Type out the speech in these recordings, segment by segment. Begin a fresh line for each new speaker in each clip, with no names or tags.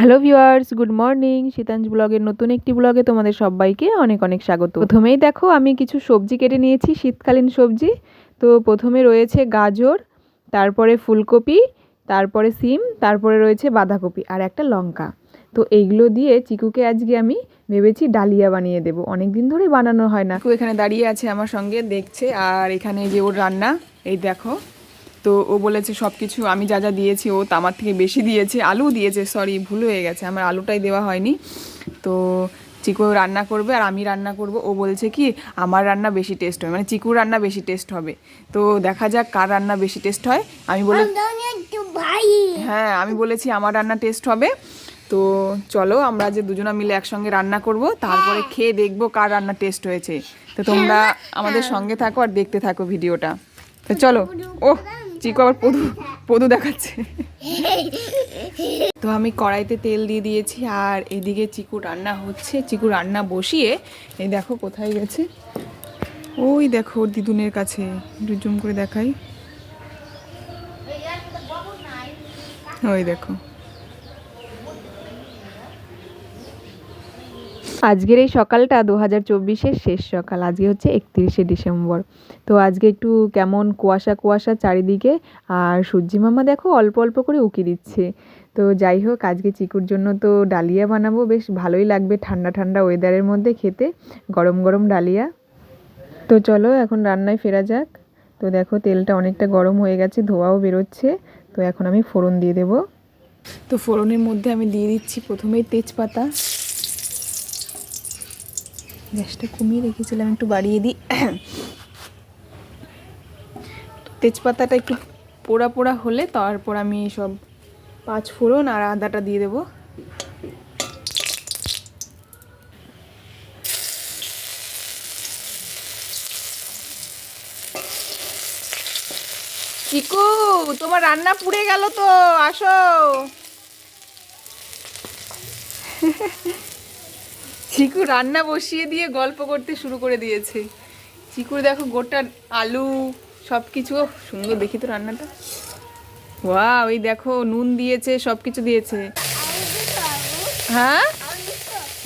Hello viewers, good morning. শীতাঞ্জ ব্লগের নতুন একটি ব্লগে তোমাদের সবাইকে অনেক অনেক স্বাগত। প্রথমেই দেখো, আমি কিছু সবজি কেটে নিয়েছি, শীতকালীন সবজি। তো প্রথমে রয়েছে গাজর, তারপরে ফুলকপি, তারপরে সিম, তারপরে রয়েছে বাঁধাকপি আর একটা লঙ্কা। তো এইগুলো দিয়ে চিকুকে আজকে আমি ভেবেছি ডালিয়া বানিয়ে দেবো। অনেক দিন ধরে বানানো হয় না। এখানে দাঁড়িয়ে আছে আমার সঙ্গে, দেখছে। আর এখানে যে ওর রান্না, এই দেখো। তো ও বলেছে সব কিছু আমি যা যা দিয়েছি ও তামার থেকে বেশি দিয়েছে। আলু দিয়েছে সরি ভুল হয়ে গেছে আমার আলুটাই দেওয়া হয়নি। তো চিকু রান্না করবে আর আমি রান্না করব। ও বলছে কি আমার রান্না বেশি টেস্ট হবে। মানে চিকুর রান্না বেশি টেস্ট হবে। তো দেখা যাক কার রান্না বেশি টেস্ট হয়। আমি বলে হ্যাঁ আমি বলেছি আমার রান্না টেস্ট হবে। তো চলো আমরা যে দুজনা মিলে একসঙ্গে রান্না করব তারপরে খেয়ে দেখব কার রান্না টেস্ট হয়েছে। তো তোমরা আমাদের সঙ্গে থাকো আর দেখতে থাকো ভিডিওটা। তো চলো ও চিকু আবার পদু পদু দেখাচ্ছে। তো আমি কড়াইতে তেল দিয়ে দিয়েছি, আর এদিকে চিকু রান্না হচ্ছে। চিকু রান্না বসিয়ে, এই দেখো কোথায় গেছে? ওই দেখো দিদুনের কাছে, একটু জুম করে দেখাই। ওই দেখো। আজকের এই সকালটা দু হাজার চব্বিশের শেষ সকাল, আজকে হচ্ছে একত্রিশে ডিসেম্বর। তো আজকে একটু কেমন কুয়াশা কুয়াশা চারিদিকে, আর সূর্যি মামা দেখো অল্প অল্প করে উকি দিচ্ছে। তো যাই হোক, আজকে চিকুর জন্য তো ডালিয়া বানাবো, বেশ ভালোই লাগবে ঠান্ডা ঠান্ডা ওয়েদারের মধ্যে খেতে, গরম গরম ডালিয়া। তো চলো এখন রান্নায় ফেরা যাক। তো দেখো তেলটা অনেকটা গরম হয়ে গেছে, ধোয়াও বেরোচ্ছে। তো এখন আমি ফোড়ন দিয়ে দেব। তো ফোড়নের মধ্যে আমি দিয়ে দিচ্ছি প্রথমেই তেজপাতা। গ্যাসটা কমিয়ে রেখেছিলাম, একটু বাড়িয়ে দিই। তেজপাতাটা একটু পোড়া পোড়া হলে তারপর আমি সব পাঁচ ফোড়ন আর আদাটা দিয়ে দেবো। চিকু, তোমার রান্না পুড়ে গেল তো, আসো। চিকু রান্না বসিয়ে দিয়ে গল্প করতে শুরু করে দিয়েছে। চিকুর দেখো গোটা আলু সব কিছু সুন্দর, দেখি তো রান্নাটা। ওয়া ওই দেখো, নুন দিয়েছে সব কিছু দিয়েছে। হ্যাঁ?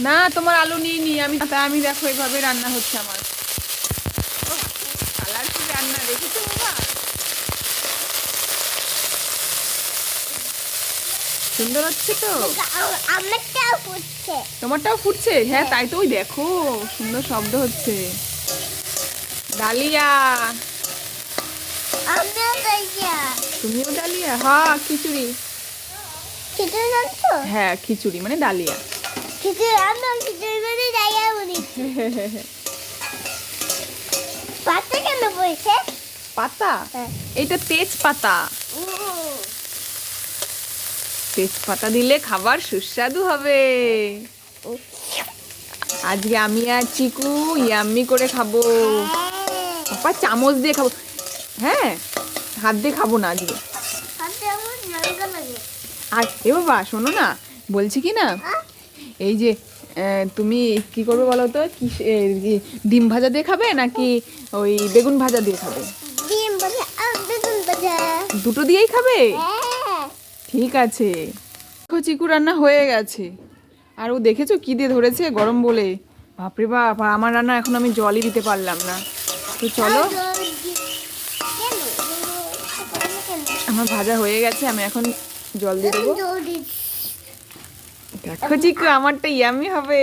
না, তোমার আলু নিয়ে নি আমি তা আমি দেখো, এভাবে রান্না হচ্ছে আমার কালারফুল রান্না দেখেছ বাবা সুন্দর হচ্ছে তো?
আমারটাও করছে
তোমারটাও ফুটছে? হ্যাঁ তাই তো ওই দেখো সুন্দর শব্দ হচ্ছে। ডালিয়া।
আমিও
তুমিও ডালিয়া? হ্যাঁ খিচুড়ি।
খিচুড়ি
হ্যাঁ খিচুড়ি মানে ডালিয়া।
খিচুড়ি আমি খিচুড়ি করে দাইয়া বলি পাতা কেন বলছে
পাতা?
হ্যাঁ।
এটা তেজপাতা। তেজপাতা দিলে খাবার সুস্বাদু হবে। আজকে আমি আর চিকু ইয়াম্মি করে খাব। পাপা চামচ দিয়ে খাব। হ্যাঁ হাত দিয়ে খাব না আজকে। আর এ বাবা শোনো না বলছি কি না? এই যে তুমি কি করবে বলো তো? কি ডিম ভাজা দিয়ে খাবে নাকি ওই বেগুন ভাজা দিয়ে খাবে?
ডিম বাজে আর বেগুন বাজে
দুটো দিয়েই খাবে?
হ্যাঁ।
ঠিক আছে। চিকু রান্না হয়ে গেছে। আর ও দেখেছ কি দিয়ে ধরেছে? গরম বলে। বাপরে বাপ আমার রান্না এখন আমি জলই দিতে পারলাম না। তো চলো। আমার ভাজা হয়ে গেছে আমি এখন জল দিয়ে দেবো। দেখো চিকু আমারটা ইয়ামি হবে।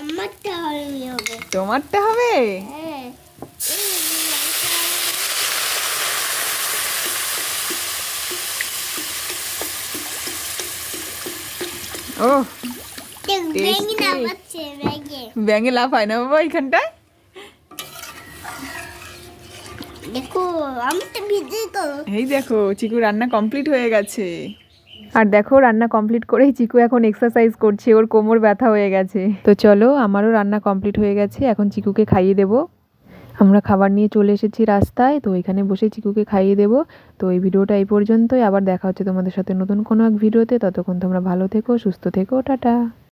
আমারটা হবে।
তোমারটা হবে
হ্যাঁ
ও। ব্যাঙে লাভ হয় না বাবা এখানটায়?
দেখো আমি তো ভিজে তো।
এই দেখো চিকু রান্না কমপ্লিট হয়ে গেছে। আর দেখো রান্না কমপ্লিট করেই চিকু এখন এক্সারসাইজ করছে ওর কোমর ব্যথা হয়ে গেছে। তো চলো আমারও রান্না কমপ্লিট হয়ে গেছে এখন চিকুকে খাইয়ে দেব। আমরা খাবার নিয়ে চলে এসেছি রাস্তায়, তো এখানে বসে চিকুকে খাইয়ে দেব। তো এই ভিডিওটা এই পর্যন্তই। আবার দেখা হচ্ছে তোমাদের সাথে নতুন কোনো এক ভিডিওতে। ততক্ষণ তোমরা ভালো থেকো, সুস্থ থেকো। টাটা।